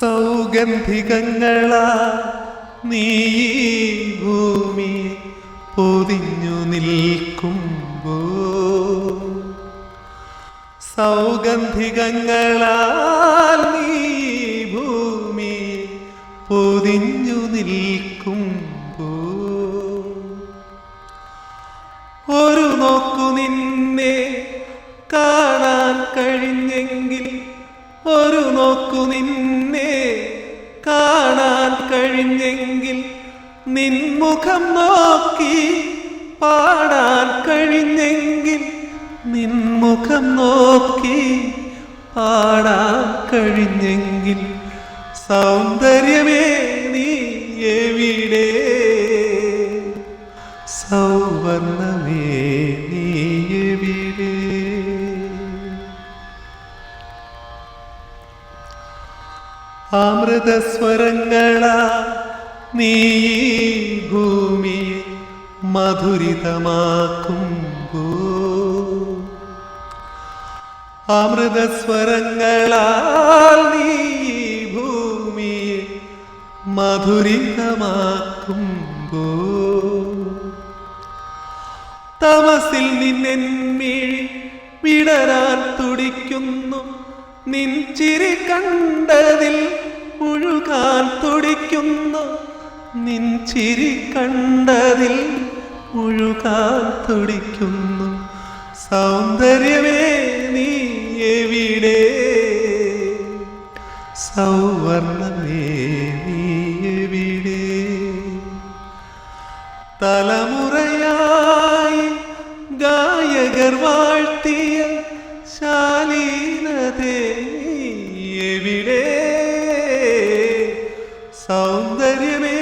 സൗഗന്ധികങ്ങളാ നീ ഭൂമി പൊതിഞ്ഞു നിൽക്കുമ്പോ. സൗഗന്ധികങ്ങളാൽ നീ ഭൂമി പൊതിഞ്ഞു നിൽക്കുമ്പോ. ഒരു നോക്കു നിന്നെ കാണാൻ കഴിഞ്ഞെങ്കിൽ ഒരു നോക്കു നിന്നെ കഴിഞ്ഞെങ്കിൽ നിൻമുഖം നോക്കി പാടാൻ കഴിഞ്ഞെങ്കിൽ നിൻമുഖം നോക്കി പാടാൻ കഴിഞ്ഞെങ്കിൽ സൗന്ദര്യമേ നീ എവിടെ? സൗവർണമേ നീ എവിടെ? അമൃതസ്വരങ്ങളാ നീ ഭൂമിയെ മധുരിതമാക്കുമ്പോ. അമൃതസ്വരങ്ങളാൽ നീ ഭൂമിയെ മധുരിതമാക്കുമ്പോ. തമസിൽ നിന്നെന്മിഴി വിടരാൻ തുടിക്കുന്നു. നിൻ ചിരി കണ്ടതിൽ മുഴുകാൻ തുടിക്കുന്നു. നിൻചിരി കണ്ടതിൽ മുഴുകാൻ തുടിക്കുന്നു. സൗന്ദര്യമേ നീ എവിടെ? സൗവർണമേ നീ എവിടെ? തലമുറയായി ഗായകർ വാഴ്ത്തിയ ശാലീനതേ സൗന്ദര്യമേ.